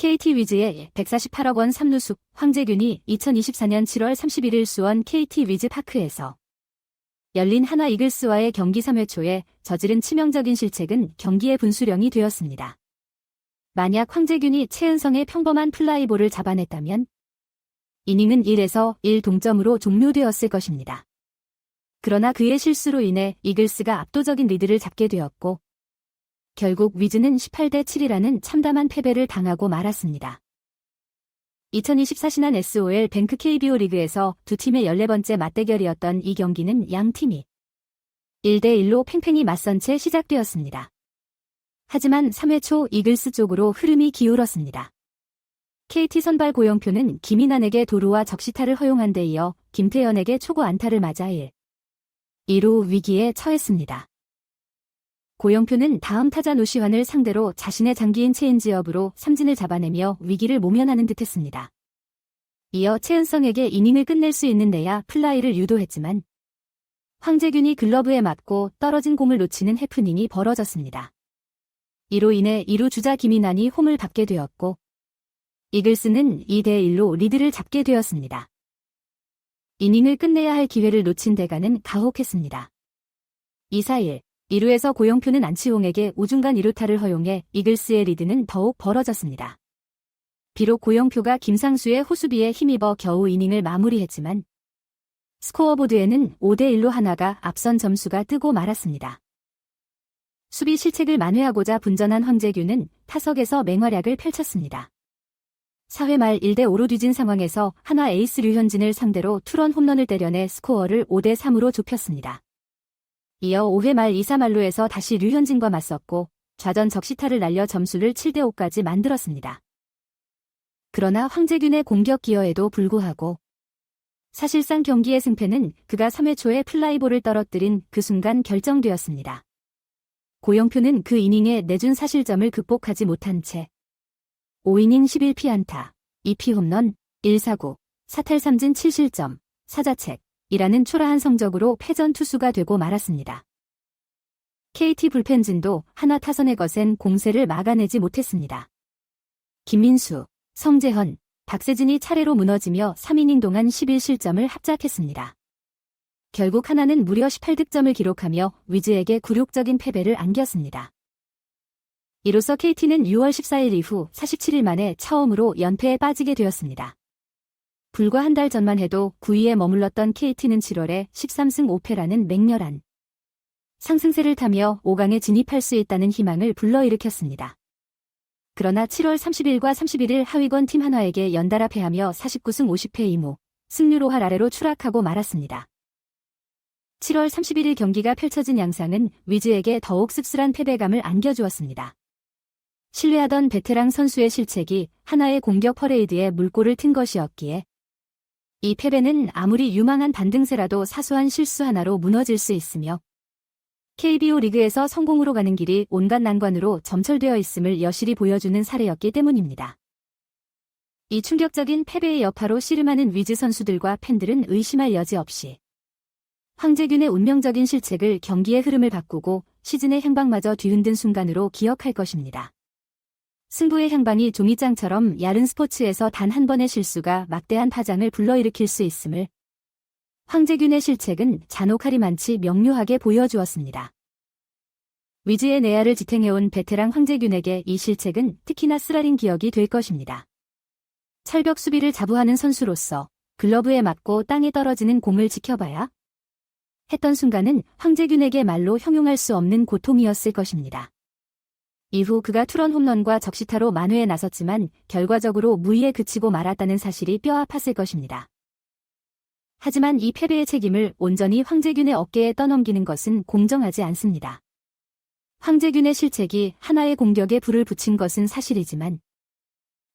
KT 위즈의 148억 원 3루수 황재균이 2024년 7월 31일 수원 KT 위즈 파크에서 열린 하나 이글스와의 경기 3회 초에 저지른 치명적인 실책은 경기의 분수령이 되었습니다. 만약 황재균이 최은성의 평범한 플라이볼을 잡아냈다면 이닝은 1에서 1 동점으로 종료되었을 것입니다. 그러나 그의 실수로 인해 이글스가 압도적인 리드를 잡게 되었고 결국 위즈는 18대 7이라는 참담한 패배를 당하고 말았습니다. 2024 신한 SOL 뱅크 KBO 리그에서 두 팀의 14번째 맞대결이었던 이 경기는 양 팀이 1대1로 팽팽히 맞선 채 시작되었습니다. 하지만 3회 초 이글스 쪽으로 흐름이 기울었습니다. KT 선발 고영표는 김인환에게 도루와 적시타를 허용한 데 이어 김태현에게 초구 안타를 맞아 1. 2루 위기에 처했습니다. 고영표는 다음 타자 노시환을 상대로 자신의 장기인 체인지업으로 삼진을 잡아내며 위기를 모면하는 듯했습니다. 이어 최은성에게 이닝을 끝낼 수 있는 내야 플라이를 유도했지만 황재균이 글러브에 맞고 떨어진 공을 놓치는 해프닝이 벌어졌습니다. 이로 인해 2루 주자 김인환이 홈을 받게 되었고 이글스는 2대1로 리드를 잡게 되었습니다. 이닝을 끝내야 할 기회를 놓친 대가는 가혹했습니다. 2-4-1 2루에서 고영표는 안치홍에게 우중간 2루타를 허용해 이글스의 리드는 더욱 벌어졌습니다. 비록 고영표가 김상수의 호수비에 힘입어 겨우 이닝을 마무리했지만 스코어보드에는 5대1로 하나가 앞선 점수가 뜨고 말았습니다. 수비 실책을 만회하고자 분전한 황재규는 타석에서 맹활약을 펼쳤습니다. 4회 말 1대5로 뒤진 상황에서 하나 에이스 류현진을 상대로 투런 홈런을 때려내 스코어를 5대3으로 좁혔습니다. 이어 5회 말 2, 3말루에서 다시 류현진과 맞섰고 좌전 적시타를 날려 점수를 7대5까지 만들었습니다. 그러나 황재균의 공격 기여에도 불구하고 사실상 경기의 승패는 그가 3회 초에 플라이볼을 떨어뜨린 그 순간 결정되었습니다. 고영표는 그 이닝에 내준 사실점을 극복하지 못한 채 5이닝 11피안타, 2피 홈런, 1사구, 사탈 3진 7실점, 사자책, 이라는 초라한 성적으로 패전 투수가 되고 말았습니다. KT 불펜진도 하나 타선의 것엔 공세를 막아내지 못했습니다. 김민수, 성재헌, 박세진이 차례로 무너지며 3이닝 동안 11실점을 합작했습니다. 결국 하나는 무려 18득점을 기록하며 위즈에게 굴욕적인 패배를 안겼습니다. 이로써 KT는 6월 14일 이후 47일 만에 처음으로 연패에 빠지게 되었습니다. 불과 한 달 전만 해도 9위에 머물렀던 KT는 7월에 13승 5패라는 맹렬한 상승세를 타며 5강에 진입할 수 있다는 희망을 불러일으켰습니다. 그러나 7월 30일과 31일 하위권 팀 한화에게 연달아 패하며 49승 50패 2무, 승률 5할 아래로 추락하고 말았습니다. 7월 31일 경기가 펼쳐진 양상은 위즈에게 더욱 씁쓸한 패배감을 안겨주었습니다. 신뢰하던 베테랑 선수의 실책이 하나의 공격 퍼레이드에 물꼬를 튼 것이었기에 이 패배는 아무리 유망한 반등세라도 사소한 실수 하나로 무너질 수 있으며 KBO 리그에서 성공으로 가는 길이 온갖 난관으로 점철되어 있음을 여실히 보여주는 사례였기 때문입니다. 이 충격적인 패배의 여파로 씨름하는 위즈 선수들과 팬들은 의심할 여지 없이 황재균의 운명적인 실책을 경기의 흐름을 바꾸고 시즌의 행방마저 뒤흔든 순간으로 기억할 것입니다. 승부의 향방이 종이장처럼 야른 스포츠에서 단 한 번의 실수가 막대한 파장을 불러일으킬 수 있음을 황재균의 실책은 잔혹하리 많지 명료하게 보여주었습니다. 위즈의 내야를 지탱해온 베테랑 황재균에게 이 실책은 특히나 쓰라린 기억이 될 것입니다. 철벽 수비를 자부하는 선수로서 글러브에 맞고 땅에 떨어지는 공을 지켜봐야 했던 순간은 황재균에게 말로 형용할 수 없는 고통이었을 것입니다. 이후 그가 투런 홈런과 적시타로 만회에 나섰지만 결과적으로 무위에 그치고 말았다는 사실이 뼈아팠을 것입니다. 하지만 이 패배의 책임을 온전히 황재균의 어깨에 떠넘기는 것은 공정하지 않습니다. 황재균의 실책이 하나의 공격에 불을 붙인 것은 사실이지만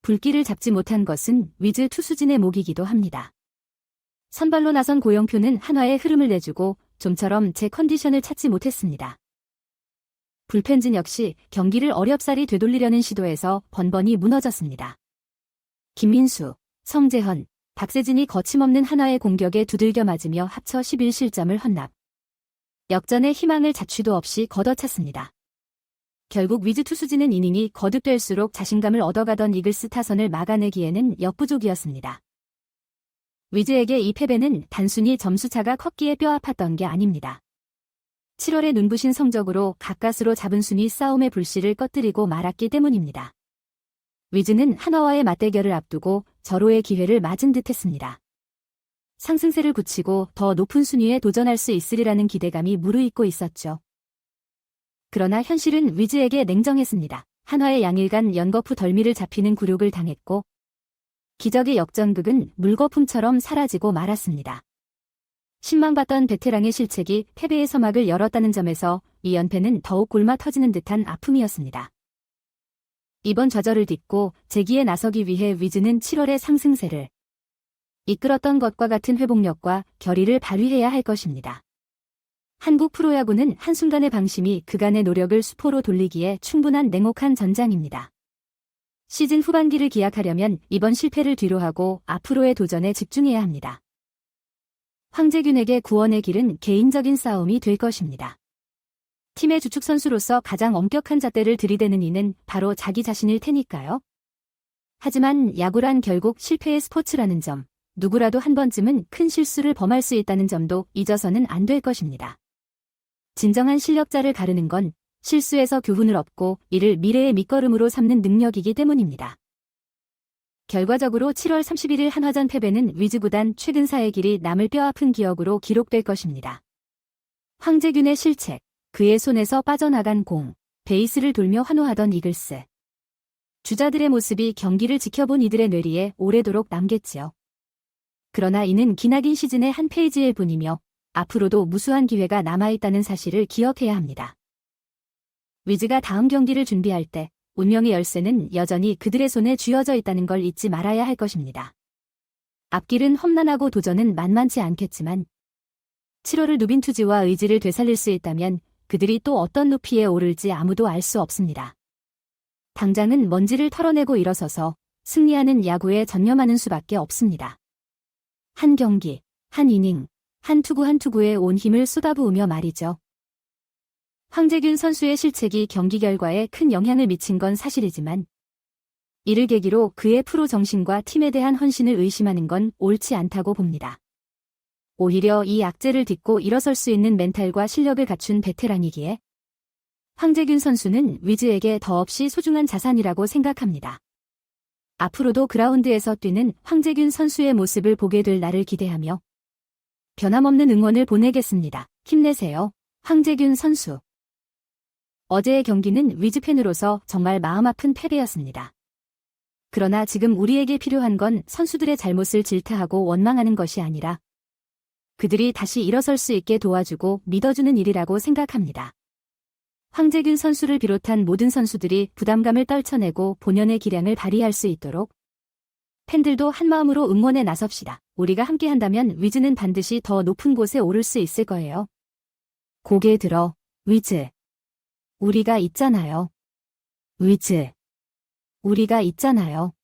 불길을 잡지 못한 것은 위즈 투수진의 목이기도 합니다. 선발로 나선 고영표는 한화의 흐름을 내주고 좀처럼 제 컨디션을 찾지 못했습니다. 불펜진 역시 경기를 어렵사리 되돌리려는 시도에서 번번이 무너졌습니다. 김민수, 성재헌, 박세진이 거침없는 하나의 공격에 두들겨 맞으며 합쳐 11실점을 헌납. 역전의 희망을 자취도 없이 걷어찼습니다. 결국 위즈 투수진은 이닝이 거듭될수록 자신감을 얻어가던 이글스 타선을 막아내기에는 역부족이었습니다. 위즈에게 이 패배는 단순히 점수차가 컸기에 뼈아팠던 게 아닙니다. 7월의 눈부신 성적으로 가까스로 잡은 순위 싸움의 불씨를 꺼뜨리고 말았기 때문입니다. 위즈는 한화와의 맞대결을 앞두고 절호의 기회를 맞은 듯했습니다. 상승세를 굳히고 더 높은 순위에 도전할 수 있으리라는 기대감이 무르익고 있었죠. 그러나 현실은 위즈에게 냉정했습니다. 한화의 양일간 연거푸 덜미를 잡히는 굴욕을 당했고 기적의 역전극은 물거품처럼 사라지고 말았습니다. 신망받던 베테랑의 실책이 패배의 서막을 열었다는 점에서 이 연패는 더욱 골마 터지는 듯한 아픔이었습니다. 이번 좌절을 딛고 재기에 나서기 위해 위즈는 7월의 상승세를 이끌었던 것과 같은 회복력과 결의를 발휘해야 할 것입니다. 한국 프로야구는 한순간의 방심이 그간의 노력을 수포로 돌리기에 충분한 냉혹한 전장입니다. 시즌 후반기를 기약하려면 이번 실패를 뒤로하고 앞으로의 도전에 집중해야 합니다. 황재균에게 구원의 길은 개인적인 싸움이 될 것입니다. 팀의 주축 선수로서 가장 엄격한 잣대를 들이대는 이는 바로 자기 자신일 테니까요. 하지만 야구란 결국 실패의 스포츠라는 점, 누구라도 한 번쯤은 큰 실수를 범할 수 있다는 점도 잊어서는 안 될 것입니다. 진정한 실력자를 가르는 건 실수에서 교훈을 얻고 이를 미래의 밑거름으로 삼는 능력이기 때문입니다. 결과적으로 7월 31일 한화전 패배는 위즈 구단 최근사의 길이 남을 뼈아픈 기억으로 기록될 것입니다. 황재균의 실책, 그의 손에서 빠져나간 공, 베이스를 돌며 환호하던 이글스. 주자들의 모습이 경기를 지켜본 이들의 뇌리에 오래도록 남겠지요. 그러나 이는 기나긴 시즌의 한 페이지일 뿐이며 앞으로도 무수한 기회가 남아있다는 사실을 기억해야 합니다. 위즈가 다음 경기를 준비할 때 운명의 열쇠는 여전히 그들의 손에 쥐어져 있다는 걸 잊지 말아야 할 것입니다. 앞길은 험난하고 도전은 만만치 않겠지만 7월을 누빈 투지와 의지를 되살릴 수 있다면 그들이 또 어떤 높이에 오를지 아무도 알 수 없습니다. 당장은 먼지를 털어내고 일어서서 승리하는 야구에 전념하는 수밖에 없습니다. 한 경기, 한 이닝, 한 투구 한 투구에 온 힘을 쏟아부으며 말이죠. 황재균 선수의 실책이 경기 결과에 큰 영향을 미친 건 사실이지만 이를 계기로 그의 프로 정신과 팀에 대한 헌신을 의심하는 건 옳지 않다고 봅니다. 오히려 이 악재를 딛고 일어설 수 있는 멘탈과 실력을 갖춘 베테랑이기에 황재균 선수는 위즈에게 더없이 소중한 자산이라고 생각합니다. 앞으로도 그라운드에서 뛰는 황재균 선수의 모습을 보게 될 날을 기대하며 변함없는 응원을 보내겠습니다. 힘내세요. 황재균 선수. 어제의 경기는 위즈 팬으로서 정말 마음 아픈 패배였습니다. 그러나 지금 우리에게 필요한 건 선수들의 잘못을 질타하고 원망하는 것이 아니라 그들이 다시 일어설 수 있게 도와주고 믿어주는 일이라고 생각합니다. 황재균 선수를 비롯한 모든 선수들이 부담감을 떨쳐내고 본연의 기량을 발휘할 수 있도록 팬들도 한마음으로 응원에 나섭시다. 우리가 함께 한다면 위즈는 반드시 더 높은 곳에 오를 수 있을 거예요. 고개 들어, 위즈. 우리가 있잖아요. 위즈. 우리가 있잖아요.